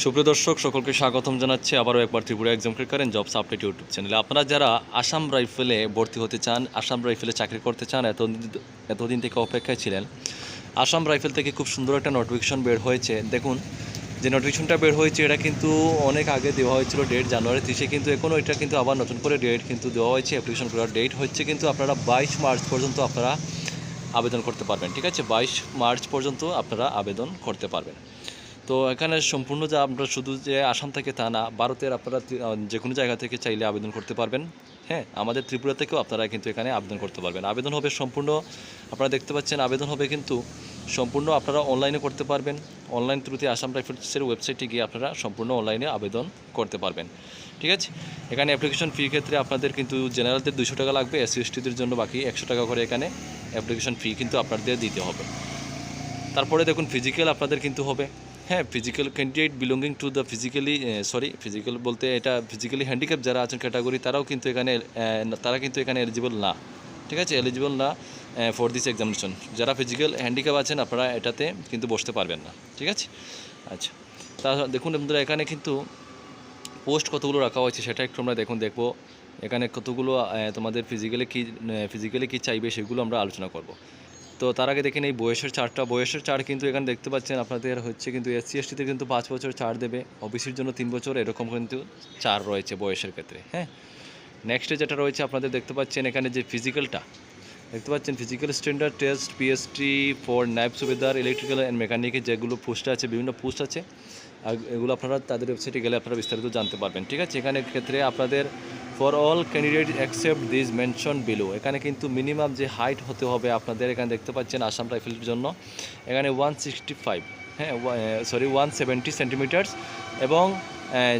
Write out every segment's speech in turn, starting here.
সুপ্রিয় দর্শক, সকলকে স্বাগতম জানাচ্ছি। আবারও একবার Tripura exam current jobs update YouTube চ্যানেলে আপনারা যারা আসাম রাইফেলে ভর্তি হতে চান, আসাম রাইফেলে চাকরি করতে চান, এতদিন এতদিন থেকে অপেক্ষায় ছিলেন, আসাম রাইফেল থেকে খুব সুন্দর একটা নোটিফিকেশন বের হয়েছে। দেখুন, যে নোটিফিকেশনটা বের হয়েছে, এটা কিন্তু অনেক আগে দেওয়া হয়েছিল ডেট জানুয়ারি তিরিশে, কিন্তু এখনও এটা কিন্তু আবার নতুন করে ডেট কিন্তু দেওয়া হয়েছে। অ্যাপ্লিকেশন করার ডেট হচ্ছে কিন্তু আপনারা বাইশ মার্চ পর্যন্ত আপনারা আবেদন করতে পারবেন, ঠিক আছে? বাইশ মার্চ পর্যন্ত আপনারা আবেদন করতে পারবেন। তো এখানে সম্পূর্ণ যে আপনারা শুধু যে আসাম থেকে তা না, ভারতের আপনারা যে কোনো জায়গা থেকে চাইলে আবেদন করতে পারবেন। হ্যাঁ আমাদের ত্রিপুরা থেকেও আপনারা কিন্তু এখানে আবেদন করতে পারবেন। আবেদন হবে সম্পূর্ণ, আপনারা দেখতে পাচ্ছেন আবেদন হবে কিন্তু সম্পূর্ণ আপনারা অনলাইনে করতে পারবেন। অনলাইন থ্রুতে আসাম রাইফেলসের ওয়েবসাইটে গিয়ে আপনারা সম্পূর্ণ অনলাইনে আবেদন করতে পারবেন। ঠিক আছে? এখানে অ্যাপ্লিকেশন ফির ক্ষেত্রে আপনাদের কিন্তু জেনারেলদের দুশো টাকা লাগবে এসসি এসটিদের জন্য বাকি একশো টাকা করে এখানে অ্যাপ্লিকেশন ফি কিন্তু আপনাদের দিতে হবে। তারপরে দেখুন ফিজিক্যাল আপনাদের কিন্তু হবে। হ্যাঁ physical candidate belonging to the physically sorry physical বলতে এটা ফিজিক্যালি হ্যান্ডিক্যাপ যারা আছেন ক্যাটাগরি তারাও কিন্তু এখানে তারা কিন্তু এখানে এলিজিবল না। ঠিক আছে? এলিজিবল না ফর দিস এক্সামিনেশন যারা ফিজিক্যাল হ্যান্ডিক্যাপ আছেন, আপনারা এটাতে কিন্তু বসতে পারবেন না। ঠিক আছে? আচ্ছা। তা দেখুন আপনারা এখানে কিন্তু পোস্ট কতগুলো রাখা হয়েছে সেটা একটু আমরা দেখুন, দেখব। এখানে কতগুলো তোমাদের ফিজিক্যালি কী ফিজিক্যালি কী চাইবে সেগুলো আমরা আলোচনা করব। তো তার আগে দেখেন এই বয়সের চারটা, বয়সের চার কিন্তু এখানে দেখতে পাচ্ছেন আপনাদের হচ্ছে কিন্তু এস এসসি এসটিতে কিন্তু পাঁচ বছর ছাড় দেবে। ওবিসির জন্য তিন বছর, এরকম কিন্তু চার রয়েছে বয়সের ক্ষেত্রে হ্যাঁ? নেক্সটে যেটা রয়েছে আপনাদের দেখতে পাচ্ছেন এখানে যে ফিজিক্যালটা দেখতে পাচ্ছেন physical standard test PST for knife সুবিধার ইলেকট্রিক্যাল অ্যান্ড মেকানিকের যেগুলো পোস্ট আছে, বিভিন্ন পোস্ট আছে। আর এগুলো আপনারা তাদের ওয়েবসাইটে গেলে আপনারা বিস্তারিত জানতে পারবেন, ঠিক আছে? এখানে ক্ষেত্রে আপনাদের for all candidate accept this mention below এখানে কিন্তু মিনিমাম যে হাইট হতে হবে আপনাদের, এখানে দেখতে পাচ্ছেন আসাম রাইফেলের জন্য। এখানে ওয়ান সিক্সটি ফাইভ হ্যাঁ সরি ওয়ান সেভেন্টি সেন্টিমিটার্স এবং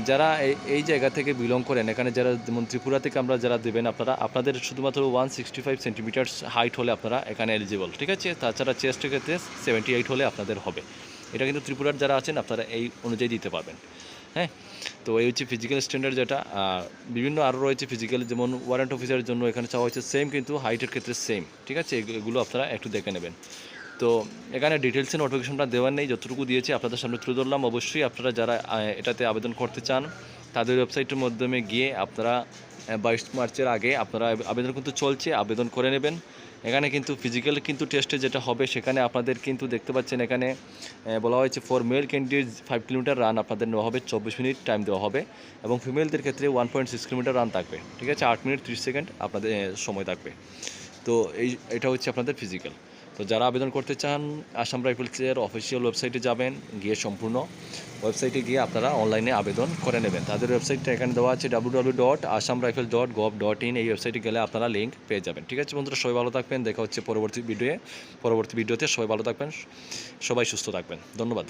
যারা এই জায়গা থেকে বিলং করেন, এখানে যারা যেমন ত্রিপুরা থেকে আমরা যারা দেবেন আপনারা, আপনাদের শুধুমাত্র one sixty five centimetres height হলে আপনারা এখানে এলিজিবল ঠিক আছে? তাছাড়া চেস্টের ক্ষেত্রে সেভেন্টি এইট হলে আপনাদের হবে। এটা কিন্তু ত্রিপুরার যারা আছেন, আপনারা এই অনুযায়ী দিতে পারবেন হ্যাঁ? তো এই হচ্ছে ফিজিক্যাল স্ট্যান্ডার্ড যেটা বিভিন্ন আরও রয়েছে ফিজিক্যাল যেমন ওয়ারেন্ট অফিসারের জন্য এখানে চাওয়া হয়েছে সেম কিন্তু হাইটের ক্ষেত্রে সেম ঠিক আছে? এগু- এগুলো আপনারা একটু দেখে নেবেন। তো এখানে ডিটেলসে নোটিফিকেশনটা দেওয়ার নেই, যতটুকু দিয়েছি আপনাদের সামনে তুলে ধরলাম। অবশ্যই আপনারা যারা এটাতে আবেদন করতে চান, তাদের ওয়েবসাইটের মাধ্যমে গিয়ে আপনারা বাইশ মার্চের আগে আপনারা আবেদন কিন্তু চলছে, আবেদন করে নেবেন। এখানে কিন্তু ফিজিক্যাল কিন্তু টেস্টে যেটা হবে, সেখানে আপনাদের কিন্তু দেখতে পাচ্ছেন এখানে বলা হয়েছে for male candidate five kilometre run আপনাদের নেওয়া হবে, চব্বিশ মিনিট টাইম দেওয়া হবে এবং ফিমেলদের ক্ষেত্রে one point six kilometre run থাকবে। ঠিক আছে? আট মিনিট ত্রিশ সেকেন্ড আপনাদের সময় থাকবে। তো এই, এটা হচ্ছে আপনাদের ফিজিক্যাল তো যারা আবেদন করতে চান, আসাম রাইফেলসের অফিসিয়াল ওয়েবসাইটে যাবেন, গিয়ে সম্পূর্ণ ওয়েবসাইটে গিয়ে আপনারা অনলাইনে আবেদন করে নেবেন। তাদের ওয়েবসাইটটা এখানে দেওয়া আছে W W dot Assam rifle dot gov dot in এই ওয়েবসাইটে গেলে আপনারা লিঙ্ক পেয়ে যাবেন। ঠিক আছে বন্ধুরা, সবাই ভালো থাকবেন, দেখা হচ্ছে পরবর্তী ভিডিওয়ে পরবর্তী ভিডিওতে সবাই ভালো থাকবেন, সবাই সুস্থ থাকবেন। ধন্যবাদ।